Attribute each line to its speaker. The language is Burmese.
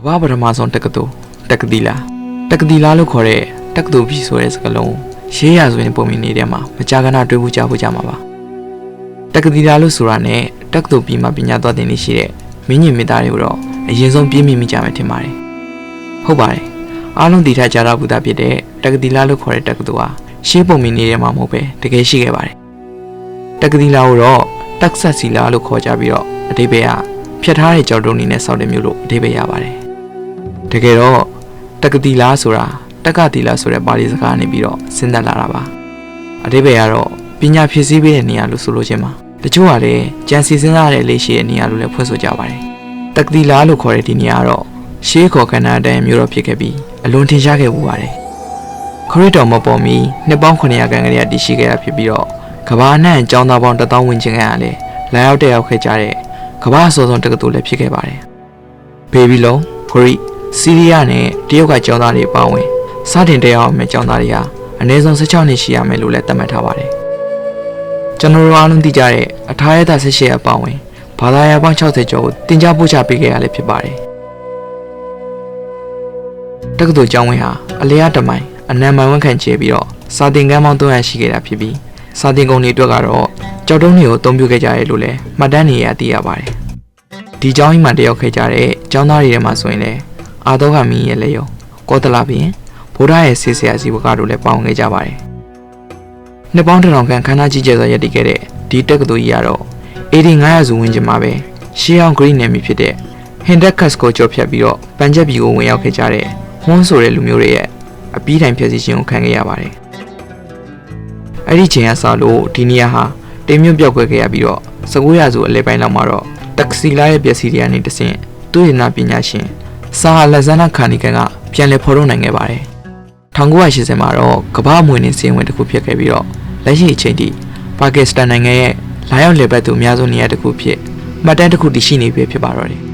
Speaker 1: ကမ္ဘာပထမဆုံးတက္ကသိုလ်တက္ကသီလာတက္ကသီလာလို့ခေါ်တဲ့တက္ကသိုလ်ပြည်ဆိုတဲ့စကားလုံးရေးရဆိုရင်ပုံမြင်နေတဲ့မှာမကြာခဏတွေ့ဖို့ကြားဖို့ကြမှာပါတက္ကသီလာလို့ဆိုတာနဲ့တက္ကသိုလ်ပြည်မှာပညာသွားသင်နေရှိတဲ့မင်းညင်မိသားတွေကိုတော့အရင်ဆုံးပြင်းပြမိကြမယ်ထင်ပါတယ်ဟုတ်ပါတယ်အားလုံးတည်ထားကြတော့ဘူးသားဖြစ်တဲ့တက္ကသီလာလို့ခေါ်တဲ့တက္ကသိုလ်ဟာရှေးပုံမြင်နေတဲ့မှာမဟုတ်ပဲတကယ်ရှိခဲ့ပါတယ်တက္ကသီလာကိုတော့တက်ဆက်စီလာလို့ခေါ်ကြပြီးတော့အတိပ္ပယ်ကဖြတ်ထားတဲ့ကြောက်တုံးနေနဲ့စောက်တဲ့မျိုးလို့အတိပ္ပယ်ရပါတယ် တကယ်တော့တက္ကတိလားဆိုတာတက္ကတိလားဆိုတဲ့ပါဠိစကားကနေပြီးတော့စဉ်းသက်လာတာပါအတိပ္ပယ်ကတော့ပညာဖြစ်စည်းပေးတဲ့နေရာလို့ဆိုလို့ချင်းပါတချို့ကလည်းကြံစီစဉ်းစားတဲ့လေးရှိတဲ့နေရာလို့လည်းဖွင့်ဆိုကြပါတယ်တက္ကတိလားလို့ခေါ်တဲ့ဒီနေရာကတော့ရှေးခေါ်ကဏ္ဍအတိုင်းမျိုးတော့ဖြစ်ခဲ့ပြီးအလွန်ထင်ရှားခဲ့ပူပါတယ်ခရစ်တော်မပေါ်မီနှစ်ပေါင်း900ခန့်ကလေးကတည်ရှိခဲ့တာဖြစ်ပြီးတော့ကဘာအနှံ့အကြောင်းသားပေါင်း1000ဝန်းကျင်ခန့်ကလည်းလာရောက်တက်ရောက်ခဲ့ကြတဲ့ကဘာအစောဆုံးတက္ကသိုလ်လည်းဖြစ်ခဲ့ပါတယ်ဘေဘီလုံခရစ် စီးရီးယားနဲ့တရုတ်ကကျောင်းသားတွေပါဝင်စတင်တက်ရောက်အောင်မဲ့ကျောင်းသားတွေဟာအနည်းဆုံး16နှစ်ရှိရမယ်လို့လည်းသတ်မှတ်ထားပါတယ်။ကျွန်တော်တို့အားလုံးသိကြတဲ့အထားရသ18ရက်ပါဝင်ဘာသာရပ်ပေါင်း60ကျော်ကိုတင် जा ပို့ချပေးခဲ့ရလည်းဖြစ်ပါတယ်။တက္ကသိုလ်ကျောင်းဝင်ဟာအလျားတမိုင်အနံမိုင်ဝန်ခံချေပြီးတော့စာသင်ခန်းပေါင်း300ရှိခဲ့တာဖြစ်ပြီးစာသင်ကုန်တွေအတွက်ကတော့ကြောက်တုံးတွေကိုအသုံးပြုခဲ့ကြရလို့လည်းမှတ်တမ်းနေရသိရပါတယ်။ဒီကျောင်းကြီးမှာတက်ရောက်ခဲ့ကြတဲ့ကျောင်းသားတွေထဲမှာဆိုရင်လည်း အာတော့ကမင်းရဲ့လက်ရုံကောသလဘင်ဗုဒ္ဓရဲ့ဆေးဆရာစီဝကတို့လည်းပေါင်းခဲ့ကြပါတယ်။နှစ်ပေါင်းတစ်ထောင်ခန့်ခန္ဓာကြီးကျယ်စွာရည်တည်ခဲ့တဲ့ဒီတက္ကသိုလ်ကြီးကတော့8900စုဝန်းကျင်မှာပဲရှေးအောင်ဂရိနယ်မြေဖြစ်တဲ့ဟင်ဒက်ကတ်ကိုကျော်ဖြတ်ပြီးတော့ပန်ချက်ပြည်ကိုဝင်ရောက်ခဲ့ကြတဲ့ဟွန်းဆိုတဲ့လူမျိုးတွေရဲ့အပြီးတိုင်ဖြစ်စီခြင်းကိုခံခဲ့ရပါတယ်။အဲ့ဒီချိန်ကစလို့ဒီနေရာဟာတိမ်မြုပ်ပြောက်ကွယ်ခဲ့ရပြီးတော့19ရာစုအလဲပိုင်းလောက်မှာတော့တက္ကစီလာရဲ့ပျက်စီးတွေကနေတဆင့်သူ့ရနာပညာရှင် ဆာဟာလက်ဇန်နာခါနီကန်ကပြန်လည်ဖော်ထုတ်နိုင်ခဲ့ပါတယ်။1980မှာတော့ကမ္ဘာအမွေအနှစ်စီးရင်ဝင်တစ်ခုဖြစ်ခဲ့ပြီးတော့လက်ရှိအချိန်ထိပါကစ္စတန်နိုင်ငံရဲ့လာရောက်လည်ပတ်သူအများဆုံးနေရာတစ်ခုဖြစ်မှတ်တမ်းတစ်ခုတည်ရှိနေပြီဖြစ်ပါတော့တယ်